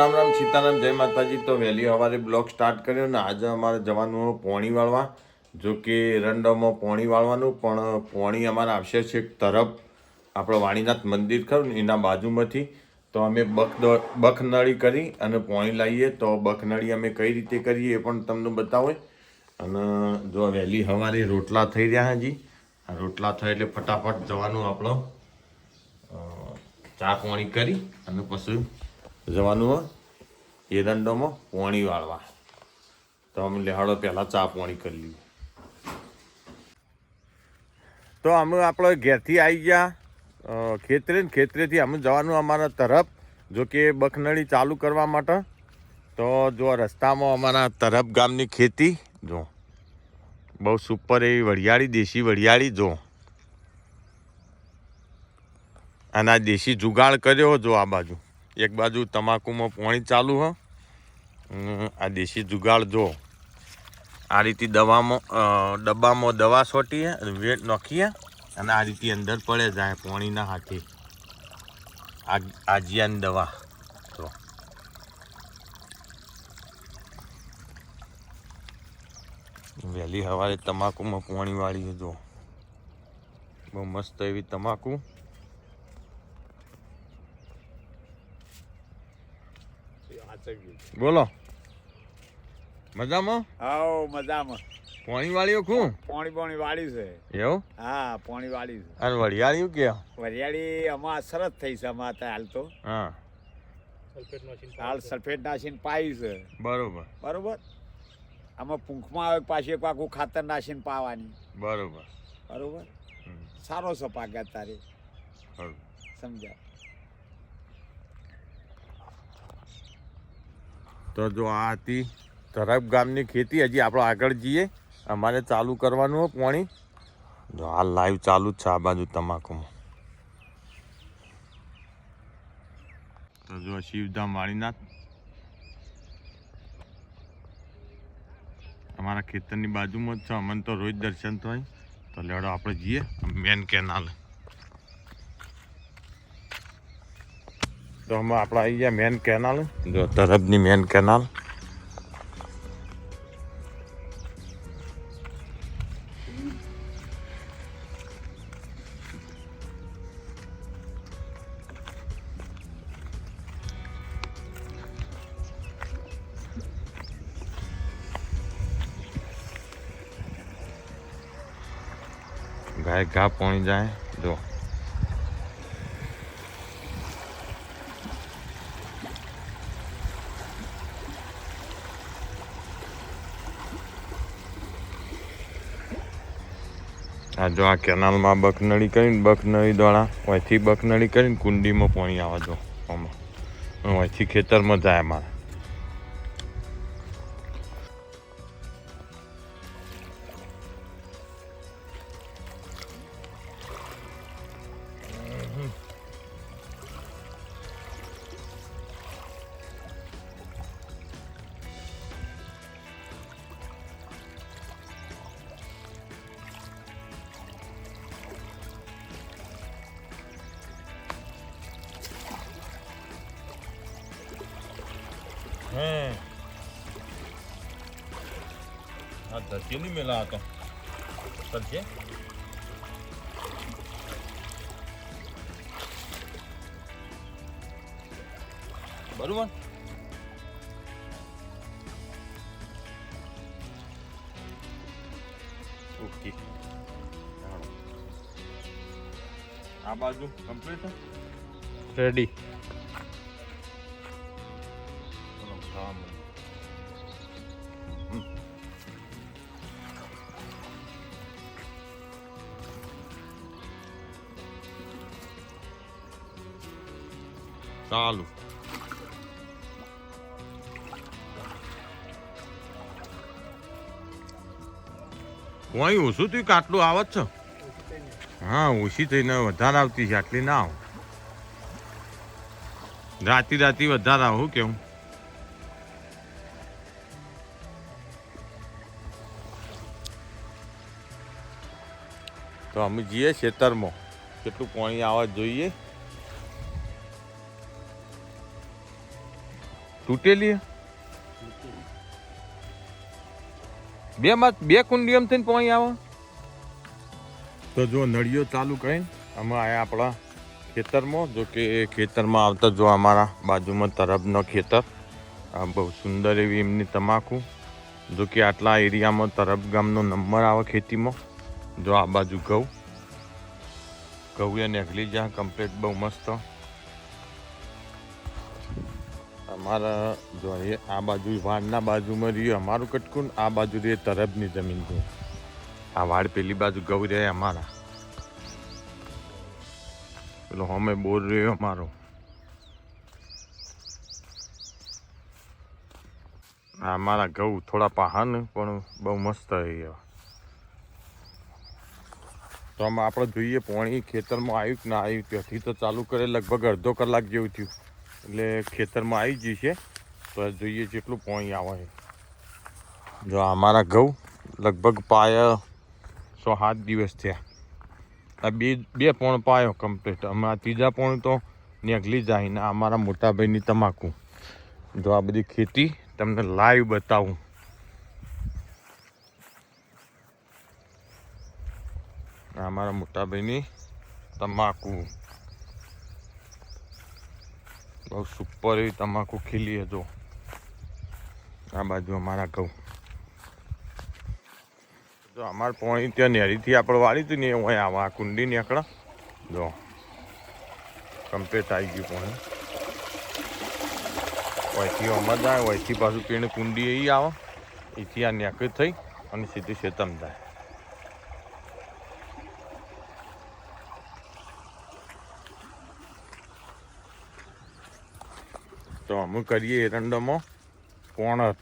રામ રામ, સીતારામ, જય માતાજી. તો વહેલી સવારે બ્લોગ સ્ટાર્ટ કર્યો ને આજે અમારે જવાનું પોણી વાળવા. જો કે રંડામાં પોણી વાળવાનું, પણ પોણી અમારે આવશે છે તરફ. આપણો વાણીનાથ મંદિર ખરું ને, એના બાજુમાંથી. તો અમે બખ બખનળી કરી અને પોણી લાવીએ. તો બખનળી અમે કઈ રીતે કરીએ એ પણ તમને બતાવે. અને જો વહેલી સવારે રોટલા થઈ રહ્યા હજી. રોટલા થાય એટલે ફટાફટ જવાનું આપણો ચા પોણી કરી અને પછી જવાનું એરંડોમાં પોણી વાળવા. તો અમે લેહાડો પહેલાં ચા પોણી કરી લીધું તો અમે આપણે ઘેરથી આવી ગયા. ખેતરે ખેતરેથી અમે જવાનું અમારા તરફ, જો કે બખનળી ચાલુ કરવા માટે. તો જો રસ્તામાં અમારા તરફ ગામની ખેતી, જો. બહુ સુપર એવી વડિયાળી દેશી વડિયાળી જો. અને દેશી જુગાડ કર્યો જો આ બાજુ. એક બાજુ તમાકુમાં પાણી ચાલુ, હ. આ દેશી જુગાડ જો. આ રીતે દવામાં ડબ્બામાં દવા છોટીએ વેટ નાખીએ અને આ રીતે અંદર પડે જાય પાણીના હાથે. આજીયાની દવા. તો વહેલી સવારે તમાકુમાં પાણી વાળી જો. બહુ મસ્ત એવી તમાકુ. બોલો. મજામાં? હાઉ મજામાં. પાણી વાળ્યો કું પોણી પોણી વાળી છે. એવું? હા પોણી વાળી છે. અને વડિયાળ્યું કે વરિયાળી અમાર સરસ થઈ છે અમાર ત્યાં હાલ તો. હા. હાલ સલ્ફેટ નાસીને પાઈ છે. બરોબર. બરોબર? આમાં પૂંખમાં આવે પાછી એક પાકું ખાતર નાસીને પાવાની. બરોબર. બરોબર? હમ, સારો છે પાક તારે બરોબર. તો જો આ હતી તરફ ગામની ખેતી. હજી આપણે આગળ જઈએ. અમારે ચાલુ કરવાનું હોય પાણી. જો આ લાઈવ ચાલુ જ છે આ બાજુ તમાકુમાં. તો જો શિવધામ વાણીનાથ અમારા ખેતરની બાજુમાં જ છે. અમને તો રોજ દર્શન થાય. તો લેડો આપણે જઈએ. Main canal. તો અમે આપણે આવી ગયા મેન કેનાલ જો તરફની મેન કેનાલ ગાય ઘા પોણી જાય. જો. આ જો આ કેનાલમાં બકનળી કરીને બકનળી દ્વારા અહીંથી બકનળી કરીને કુંડીમાં પાણી આવે જો. આમાં. અહીંથી ખેતરમાં જાય મારે. હે હા ધરતી નહીં મેલા હતો કરશે બરોબર? ઓકે. આ બાજુ કમ્પ્લીટ રેડી ચાલુ કોઈ ઓછું થયું કે આટલું આવત છે? હા, ઓછી થઈને વધારે આવતી છે, આટલી ના આવ. રાતી રાતી વધારે આવું કેવું? તો અમે જઈએ ખેતરમાં. કેટલું પાણી આવવા જોઈએ? તૂટેલી? બે માં બે કુંડી એમ થઈને પાણી આવે તો જો નળિયો ચાલુ કરીને અમે આયા આપણા ખેતરમાં, જો કે ખેતરમાં આવતા જો અમારા બાજુમાં તરબનો ખેતર, આ બહુ સુંદર એવી એમની તમાકુ, જો કે આટલા એરિયામાં તરબ ગામનો નંબર આવે ખેતીમાં, જો આ બાજુ ઘઉં ઘઉં એ નીકળી જ્યાં કમ્પ્લીટ બહુ મસ્ત અમારા જો એ આ બાજુ વાડના બાજુમાં રહ્યું અમારું કટકું આ બાજુ રહીએ તરફની જમીન છે. આ વાડ પેલી બાજુ ગૌ રહે અમારા. પેલો હમે બોર રહ્યો અમારો. અમારા ઘઉં થોડા પહાન, પણ બહુ મસ્ત રહે એવા. તો આમાં આપણે જોઈએ પોણી ખેતરમાં આવ્યું કે ના આવ્યું, ત્યાંથી તો ચાલુ કરે, લગભગ અડધો કલાક જેવું થયું. એટલે ખેતરમાં આવી ગયું છે. તો જોઈએ જેટલું પોણી આવે. છે જો અમારા ઘઉં લગભગ પાયા સો સાત દિવસ થયા. આ બે બે પોણ પાયો કમ્પ્લીટ અમે આ ત્રીજા પોણ તો નેગલી જાય ને અમારા મોટાભાઈની તમાકુ. જો આ બધી ખેતી તમને લાઈવ બતાવું. અમારા મોટાભાઈની તમાકુ. બહુ સુપર એવી તમાકુ ખીલી જો આ બાજુ અમારા ઘઉં. જો અમારે પોણી ત્યાં નેરીથી આપણે વાળી હતી ને હોય આવા કુંડી નીકળે જો કમ્પ્લેટ આવી ગયું પોણી. વહીથી અમર જાય વહીથી પાછું પેણ કુંડી એ આવે. એથી આ નેકળી થઈ અને સીધું શેતમ જાય તો અમે કરીએ એરંડામાં પોણત